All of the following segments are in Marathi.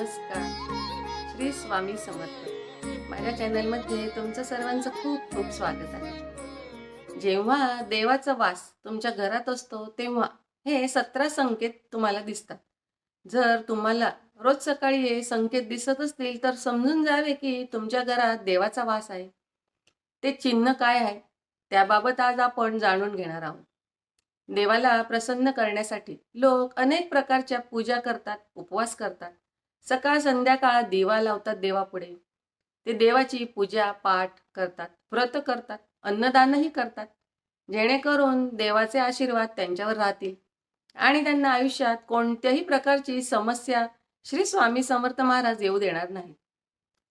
नमस्कार. श्री स्वामी समर्थ. माझ्या चॅनलमध्ये तुमचं सर्वांचं खूप खूप स्वागत आहे. जेव्हा देवाचा वास तुमच्या घरात असतो तेव्हा हे सतरा संकेत तुम्हाला दिसतात. जर तुम्हाला रोज सकाळी हे संकेत दिसत असतील तर समजून जावे की तुमच्या घरात देवाचा वास आहे. ते चिन्ह काय आहे? त्याबाबत आज आपण जाणून घेणार आहोत. देवाला प्रसन्न करण्यासाठी लोक अनेक प्रकारच्या पूजा करतात उपवास करतात. सकाळ संध्याकाळ दिवा लावतात देवापुढे. ते देवाची पूजा पाठ करतात व्रत करतात अन्नदानही करतात. जेणेकरून देवाचे आशीर्वाद त्यांच्यावर राहतील. आणि त्यांना आयुष्यात कोणत्याही प्रकारची समस्या श्री स्वामी समर्थ महाराज येऊ देणार नाही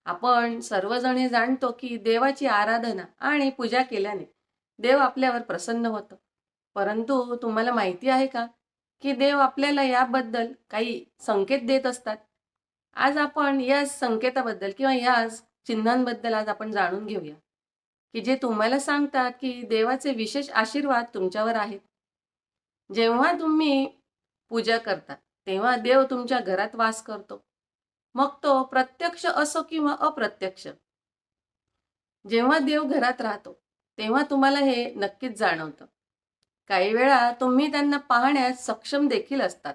आपण सर्वजण हे जाणतो की देवाची आराधना आणि पूजा केल्याने देव आपल्यावर प्रसन्न होतं. परंतु तुम्हाला माहिती आहे का? की देव आपल्याला याबद्दल काही संकेत देत असतात. आज आपण या संकेताबद्दल किंवा या चिन्हांबद्दल आज आपण जाणून घेऊया. की जे तुम्हाला सांगतात की देवाचे विशेष आशीर्वाद तुमच्यावर आहेत. जेव्हा तुम्ही पूजा करता तेव्हा देव तुमच्या घरात वास करतो. मग तो प्रत्यक्ष असो किंवा अप्रत्यक्ष. जेव्हा देव घरात राहतो तेव्हा तुम्हाला हे नक्कीच जाणवतं. काही वेळा तुम्ही त्यांना पाहण्यास सक्षम देखील असतात.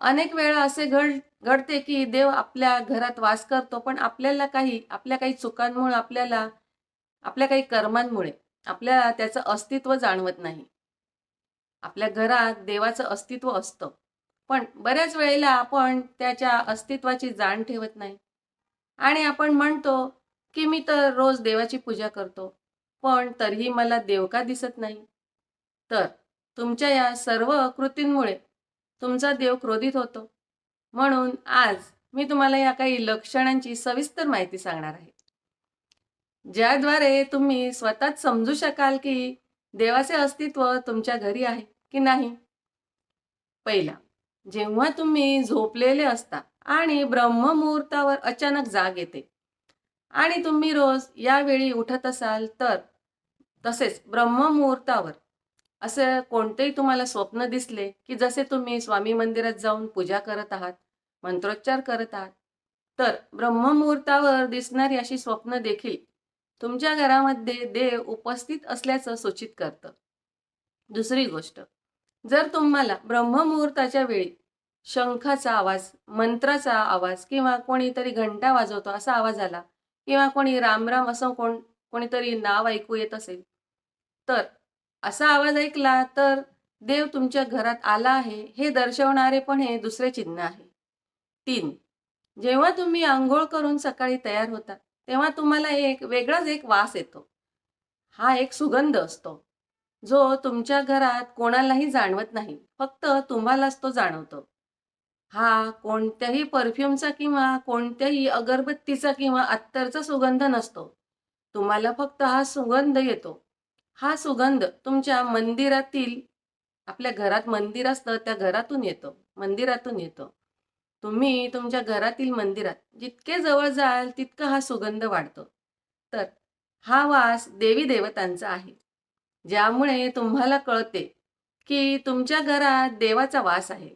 अनेक वेळा असे घड घडते की देव आपल्या घरात वास करतो पण आपल्याला काही आपल्या काही चुकांमुळे आपल्याला आपल्या काही कर्मांमुळे आपल्याला त्याचं अस्तित्व जाणवत नाही. आपल्या घरात देवाचं अस्तित्व असतं. पण बऱ्याच वेळेला आपण त्याच्या अस्तित्वाची जाण ठेवत नाही. आणि आपण म्हणतो की मी तर रोज देवाची पूजा करतो पण तरीही मला देव का दिसत नाही. तर तुमच्या या सर्व कृतींमुळे तुमचा देव क्रोधित होतो. म्हणून आज मी तुम्हाला या काही लक्षणांची सविस्तर माहिती सांगणार आहे. ज्याद्वारे तुम्ही स्वतःच समजू शकाल की देवाचे अस्तित्व तुमच्या घरी आहे की नाही? पहिला जेव्हा तुम्ही झोपलेले असता आणि ब्रह्ममुहूर्तावर अचानक जाग येते आणि तुम्ही रोज यावेळी उठत असाल तर तसेच ब्रह्ममुहूर्तावर असं कोणतेही तुम्हाला स्वप्न दिसले की जसे तुम्ही स्वामी मंदिरात जाऊन पूजा करत आहात मंत्रोच्चार करत आहात तर ब्रह्ममुहूर्तावर दिसणारी अशी स्वप्न देखील तुमच्या घरामध्ये देव उपस्थित असल्याचं सूचित करतं. दुसरी गोष्ट जर तुम्हाला ब्रह्ममुहूर्ताच्या वेळी शंखाचा आवाज मंत्राचा आवाज किंवा कोणीतरी घंटा वाजवतो असा आवाज आला किंवा कोणी रामराम असं कोण कोणीतरी नाव ऐकू येत असेल तर असा आवाज ऐकला तर देव तुमच्या घरात आला आहे हे दर्शवणारे पण हे दुसरे चिन्ह आहे. तीन जेव्हा तुम्ही आंघोळ करून सकाळी तयार होता तेव्हा तुम्हाला एक वेगळाच एक वास येतो. हा एक सुगंध असतो जो तुमच्या घरात कोणालाही जाणवत नाही फक्त तुम्हालाच तो जाणवतो. हा कोणत्याही परफ्यूमचा किंवा कोणत्याही अगरबत्तीचा किंवा अत्तरचा सुगंध नसतो. तुम्हाला फक्त हा सुगंध येतो. हा सुगंध तुमच्या मंदिरातील आपल्या घरात मंदिर असतं त्या घरातून येतो मंदिरातून येतो. तुम्ही तुमच्या घरातील मंदिरात जितके जवळ जाल तितका हा सुगंध वाढतो. तर हा वास देवी देवतांचा आहे. ज्यामुळे तुम्हाला कळते की तुमच्या घरात देवाचा वास आहे.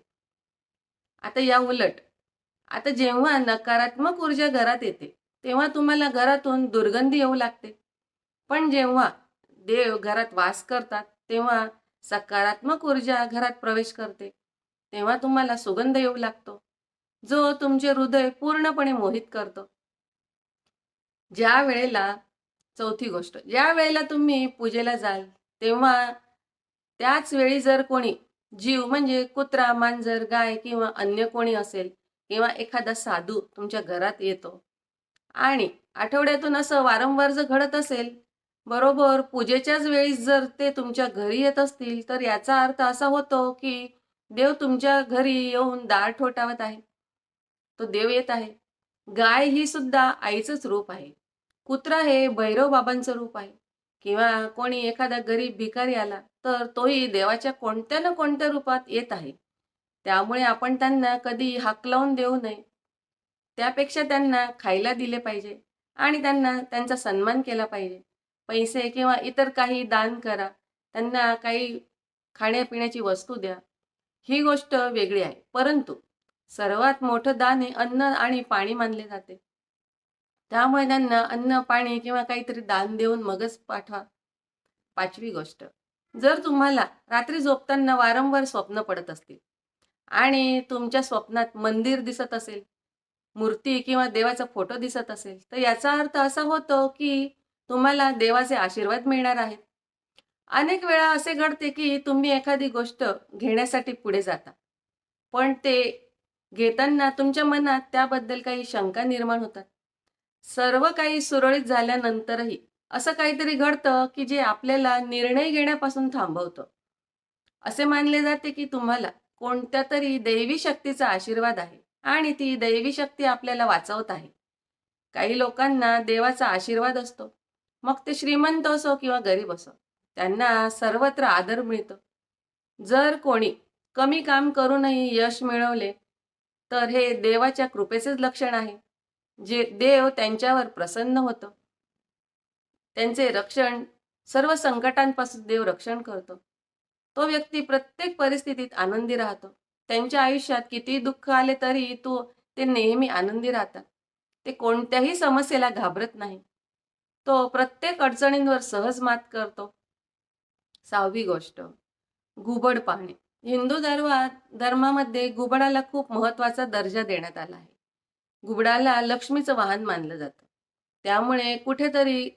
आता या उलट आता जेव्हा नकारात्मक ऊर्जा घरात येते तेव्हा तुम्हाला घरातून दुर्गंधी येऊ लागते. पण जेव्हा देव घरात वास करतात तेव्हा सकारात्मक ऊर्जा घरात प्रवेश करते. तेव्हा तुम्हाला सुगंध येऊ लागतो. जो तुमचे हृदय पूर्णपणे मोहित करतो. ज्या वेळेला चौथी गोष्ट ज्या वेळेला तुम्ही पूजेला जाल तेव्हा त्याच वेळी जर कोणी जीव म्हणजे कुत्रा मांजर गाय किंवा अन्य कोणी असेल किंवा एखादा साधू तुमच्या घरात येतो आणि आठवड्यातून असं वारंवार जर घडत असेल बरोबर पूजेच्याच वेळी जर ते तुमच्या घरी येत असतील तर याचा अर्थ असा होतो की देव तुमच्या घरी येऊन दार ठोठावत आहे. तो देव येत आहे. गाय ही सुद्धा आईचंच रूप आहे. कुत्रा हे भैरव बाबांचं रूप आहे. किंवा कोणी एखादा गरीब भिकारी आला तर तोही देवाच्या कोणत्या ना कोणत्या रूपात येत आहे. त्यामुळे आपण त्यांना कधी हाकलावून देऊ नये. त्यापेक्षा त्यांना खायला दिले पाहिजे आणि त्यांना त्यांचा सन्मान केला पाहिजे. पैसे किंवा इतर काही दान करा. त्यांना काही खाण्यापिण्याची वस्तू द्या. ही गोष्ट वेगळी आहे. परंतु सर्वात मोठं दान हे अन्न आणि पाणी मानले जाते. त्यामुळे त्यांना अन्न पाणी किंवा काहीतरी दान देऊन मगच पाठवा. पाचवी गोष्ट. जर तुम्हाला रात्री झोपताना वारंवार स्वप्न पडत असतील आणि तुमच्या स्वप्नात मंदिर दिसत असेल मूर्ती किंवा देवाचा फोटो दिसत असेल तर याचा अर्थ असा होतो की तुम्हाला देवाचे आशीर्वाद मिळणार आहेत. अनेक वेळा असे घडते की तुम्ही एखादी गोष्ट घेण्यासाठी पुढे जाता. पण ते घेताना तुमच्या मनात त्याबद्दल काही शंका निर्माण होतात. सर्व काही सुरळीत झाल्यानंतरही असं काहीतरी घडतं की जे आपल्याला निर्णय घेण्यापासून थांबवतं. असे मानले जाते की तुम्हाला कोणत्या तरी दैवी शक्तीचा आशीर्वाद आहे आणि ती दैवी शक्ती आपल्याला वाचवत आहे. काही लोकांना देवाचा आशीर्वाद असतो. मग ते श्रीमंत असो किंवा गरीब असो त्यांना सर्वत्र आदर मिळतो. जर कोणी कमी काम करूनही यश मिळवले तर हे देवाच्या कृपेचेच लक्षण आहे जे देव त्यांच्यावर प्रसन्न होतो. त्यांचे रक्षण सर्व संकटांपासून देव रक्षण करतो. तो व्यक्ती प्रत्येक परिस्थितीत आनंदी राहतो. त्यांच्या आयुष्यात किती दुःख आले तरी तो ते नेहमी आनंदी राहतात. ते कोणत्याही समस्येला घाबरत नाही. तो प्रत्येक अडचणींवर सहज मात करतो. सहावी गोष्ट घुबड पाहणे. हिंदू धर्मात धर्मामध्ये घुबडाला खूप महत्त्वाचा दर्जा देण्यात आला आहे. घुबडाला लक्ष्मीचं वाहन मानलं जातं. त्यामुळे कुठेतरी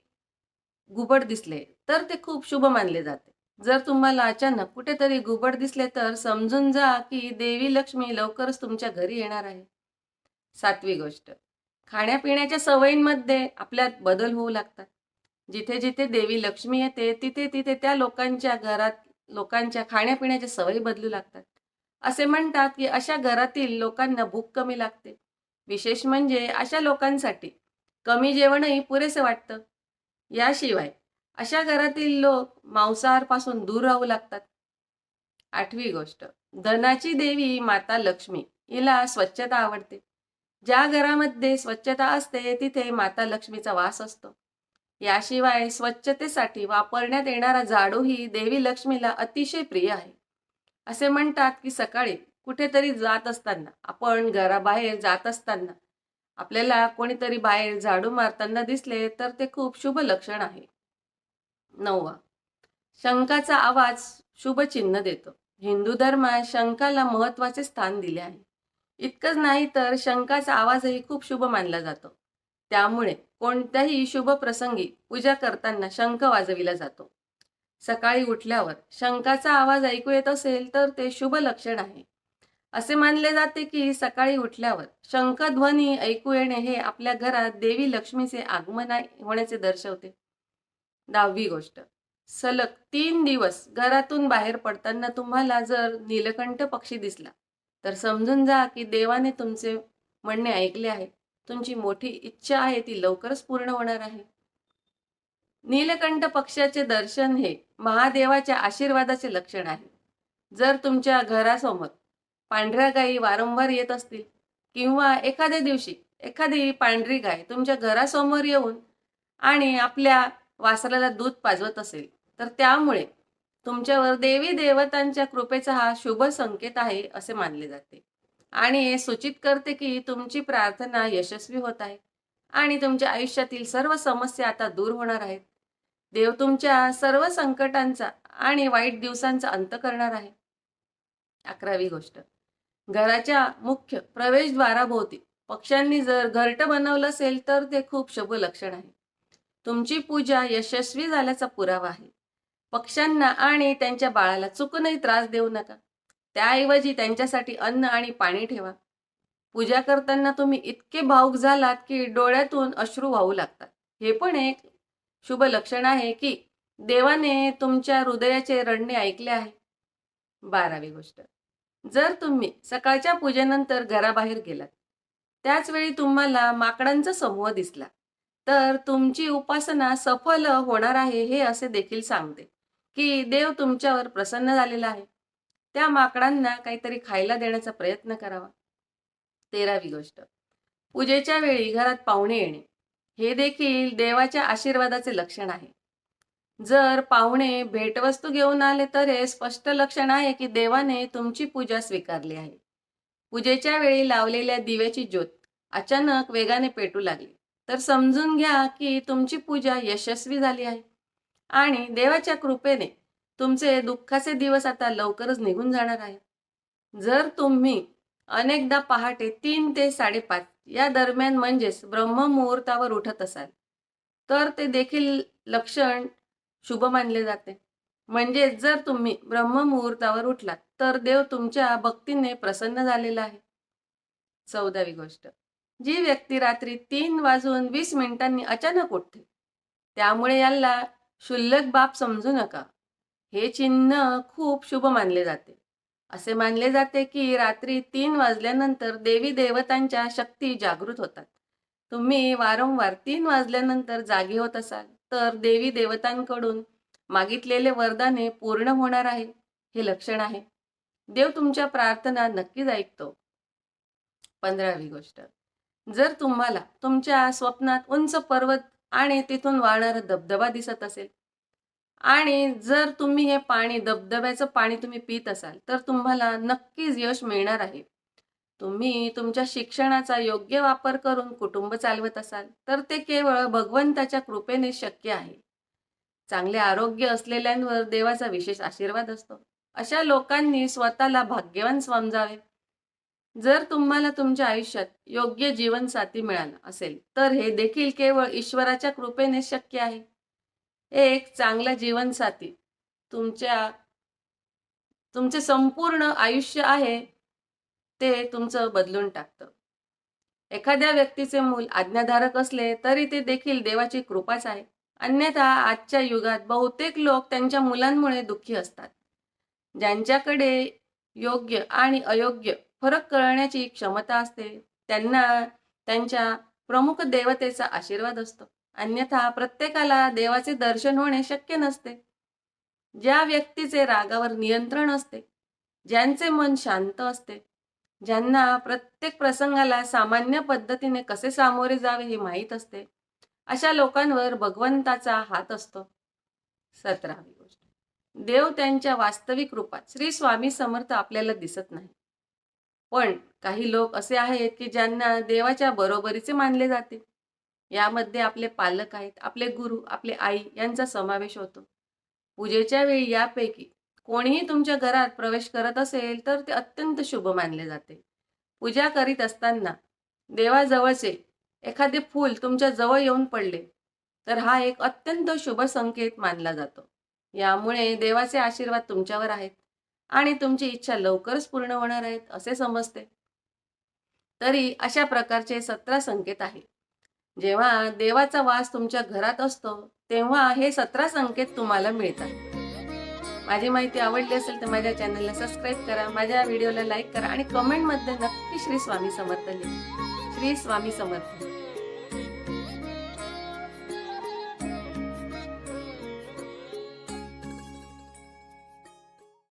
घुबड दिसले तर ते खूप शुभ मानले जाते. जर तुम्हाला अचानक कुठेतरी घुबड दिसले तर समजून जा की देवी लक्ष्मी लवकरच तुमच्या घरी येणार आहे. सातवी गोष्ट खाण्यापिण्याच्या सवयींमध्ये आपल्यात बदल होऊ लागतात. जिथे जिथे देवी लक्ष्मी येते तिथे तिथे त्या लोकांच्या घरात लोकांच्या खाण्यापिण्याच्या सवयी बदलू लागतात. असे म्हणतात की अशा घरातील लोकांना भूक कमी लागते. विशेष म्हणजे अशा लोकांसाठी कमी जेवणही पुरेसे वाटतं. याशिवाय अशा घरातील लोक मांसाहारपासून दूर राहू लागतात. आठवी गोष्ट धनाची देवी माता लक्ष्मी हिला स्वच्छता आवडते. ज्या घरामध्ये स्वच्छता असते तिथे माता लक्ष्मीचा वास असतो. याशिवाय स्वच्छतेसाठी वापरण्यात येणारा झाडू ही देवी लक्ष्मीला अतिशय प्रिय आहे. असे म्हणतात की सकाळी कुठेतरी जात असताना आपण घराबाहेर जात असताना आपल्याला कोणीतरी बाहेर झाडू मारताना दिसले तर ते खूप शुभ लक्षण आहे. नववा शंखाचा आवाज शुभ चिन्ह देतो. हिंदू धर्मात शंखाला महत्त्वाचे स्थान दिले आहे. इतकंच नाही तर शंखाचा आवाजही खूप शुभ मानला जातो. त्यामुळे कोणत्याही शुभ प्रसंगी पूजा करताना शंख वाजविला जातो. सकाळी उठल्यावर शंखाचा आवाज ऐकू येत असेल तर ते शुभ लक्षण आहे. असे मानले जाते की सकाळी उठल्यावर शंखध्वनी ऐकू येणे हे आपल्या घरात देवी लक्ष्मीचे आगमन होण्याचे दर्शवते. दहावी गोष्ट. सलग तीन दिवस घरातून बाहेर पडताना तुम्हाला जर नीलकंठ पक्षी दिसला तर समजून जा की देवाने तुमचे म्हणणे ऐकले आहे. तुमची मोठी इच्छा आहे ती लवकरच पूर्ण होणार आहे. नीलकंठ पक्षाचे दर्शन हे महादेवाच्या आशीर्वादाचे लक्षण आहे. जर तुमच्या घरासमोर पांढऱ्या गायी वारंवार येत असतील किंवा एखाद्या दिवशी एखादी पांढरी गाय तुमच्या घरासमोर येऊन आणि आपल्या वासराला दूध पाजवत असेल तर त्यामुळे तुमच्यावर देवी देवतांच्या कृपेचा हा शुभ संकेत आहे असे मानले जाते. आणि हे सूचित करते की तुमची प्रार्थना यशस्वी होत आहे. आणि तुमच्या आयुष्यातील सर्व समस्या आता दूर होणार आहेत. देव तुमच्या सर्व संकटांचा आणि वाईट दिवसांचा अंत करणार आहे. अकरावी गोष्ट. घराच्या मुख्य प्रवेशद्वाराभोवती पक्ष्यांनी जर घरट बनवलं असेल तर ते खूप शुभ लक्षण आहे. तुमची पूजा यशस्वी झाल्याचा पुरावा आहे. पक्ष्यांना आणि त्यांच्या बाळाला चुकूनही त्रास देऊ नका. त्याऐवजी त्यांच्यासाठी अन्न आणि पाणी ठेवा. पूजा करताना तुम्ही इतके भावुक झालात की डोळ्यातून अश्रू वाहू लागतात. हे पण एक शुभ लक्षण आहे की देवाने तुमच्या हृदयाचे रडणे ऐकले आहे. बारावी गोष्ट. जर तुम्ही सकाळच्या पूजेनंतर घराबाहेर गेलात त्याच वेळी तुम्हाला माकडांचा समूह दिसला तर तुमची उपासना सफल होणार आहे हे असे देखील सांगते. की देव तुमच्यावर प्रसन्न झालेला आहे. त्या माकडांना काहीतरी खायला देण्याचा प्रयत्न करावा. तेरावी गोष्ट. पूजेच्या वेळी घरात पाहुणे येणे. हे देखील देवाच्या आशीर्वादाचे लक्षण आहे. जर पाहुणे भेटवस्तू घेऊन आले तर हे स्पष्ट लक्षण आहे की देवाने तुमची पूजा स्वीकारली आहे. पूजेच्या वेळी लावलेल्या दिव्याची ज्योत अचानक वेगाने पेटू लागली. तर समजून घ्या की तुमची पूजा यशस्वी झाली आहे. आणि देवाच्या कृपेने तुमचे दुःखाचे दिवस आता लवकरच निघून जाणार आहे जर तुम्ही अनेकदा पहाटे तीन ते साडेपाच या दरम्यान म्हणजेच ब्रह्ममुहूर्तावर उठत असाल तर ते देखील लक्षण शुभ मानले जाते. म्हणजे जर तुम्ही ब्रह्ममुहूर्तावर उठलात तर देव तुमच्या भक्तीने प्रसन्न झालेला आहे. चौदावी गोष्ट. जी व्यक्ती रात्री तीन वाजून वीस मिनिटांनी अचानक उठते त्यामुळे याला क्षुल्लक बाब समजू नका. हे चिन्ह खूप शुभ मानले जाते. असे मानले जाते की रात्री तीन वाजल्यानंतर देवी देवतांच्या शक्ती जागृत होतात. तुम्ही वारंवार तीन वाजल्यानंतर जागी होत असाल तर देवी देवतांकडून मागितलेले वरदाने पूर्ण होणार आहे हे लक्षण आहे. देव तुमच्या प्रार्थना नक्कीच ऐकतो. पंधरावी गोष्ट. जर तुम्हाला तुमच्या स्वप्नात उंच पर्वत आणि तिथून वाहणारा धबधबा दिसत असेल आणि जर तुम्ही हे पाणी धबधब्याचं पाणी तुम्ही पित असाल तर तुम्हाला नक्कीच यश मिळणार आहे. तुम्ही तुमच्या शिक्षणाचा योग्य वापर करून कुटुंब चालवत असाल तर ते केवळ भगवंताच्या कृपेने शक्य आहे. चांगले आरोग्य असलेल्यांवर देवाचा विशेष आशीर्वाद असतो. अशा लोकांनी स्वतःला भाग्यवान समजावे. जर तुम्हाला तुमच्या आयुष्यात योग्य जीवनसाथी मिळाला असेल तर हे देखील केवळ ईश्वराच्या कृपेने शक्य आहे. एक चांगला जीवनसाथी तुमच्या तुमचे संपूर्ण आयुष्य आहे ते तुमचं बदलून टाकतं. एखाद्या व्यक्तीचे मूल आज्ञाधारक असले तरी ते देखील देवाची कृपाच आहे. अन्यथा आजच्या युगात बहुतेक लोक त्यांच्या मुलांमुळे दुःखी असतात. ज्यांच्याकडे योग्य आणि अयोग्य फरक कळण्याची क्षमता असते त्यांना त्यांच्या प्रमुख देवतेचा आशीर्वाद असतो. अन्यथा प्रत्येकाला देवाचे दर्शन होणे शक्य नसते. ज्या व्यक्तीचे रागावर नियंत्रण असते ज्यांचे मन शांत असते ज्यांना प्रत्येक प्रसंगाला सामान्य पद्धतीने कसे सामोरे जावे हे माहीत असते अशा लोकांवर भगवंताचा हात असतो. सतरावी गोष्ट. देव त्यांच्या वास्तविक रूपात श्री स्वामी समर्थ आपल्याला दिसत नाही. पण काही लोक असे आहेत की ज्यांना देवाच्या बरोबरीचे मानले जाते. यामध्ये आपले पालक आहेत आपले गुरु आपले आई यांचा समावेश होतो. पूजेच्या वेळी यापैकी कोणीही तुमच्या घरात प्रवेश करत असेल तर ते अत्यंत शुभ मानले जाते. पूजा करीत असताना देवाजवळचे एखादे फूल तुमच्या जवळ येऊन पडले तर हा एक अत्यंत शुभ संकेत मानला जातो. यामुळे देवाचे आशीर्वाद तुमच्यावर आहेत आणि तुमची इच्छा लवकरच पूर्ण होणार आहेत असे समजते. तरी अशा प्रकारचे सतरा संकेत आहे जेव्हा देवाचा वास तुमच्या घरात असतो तेव्हा हे सतरा संकेत तुम्हाला मिळतात. माझी माहिती आवडली असेल तर माझ्या चॅनलला सबस्क्राईब करा माझ्या व्हिडिओला लाईक करा आणि कमेंटमध्ये नक्की श्री स्वामी समर्थ लिहा. श्री स्वामी समर्थ.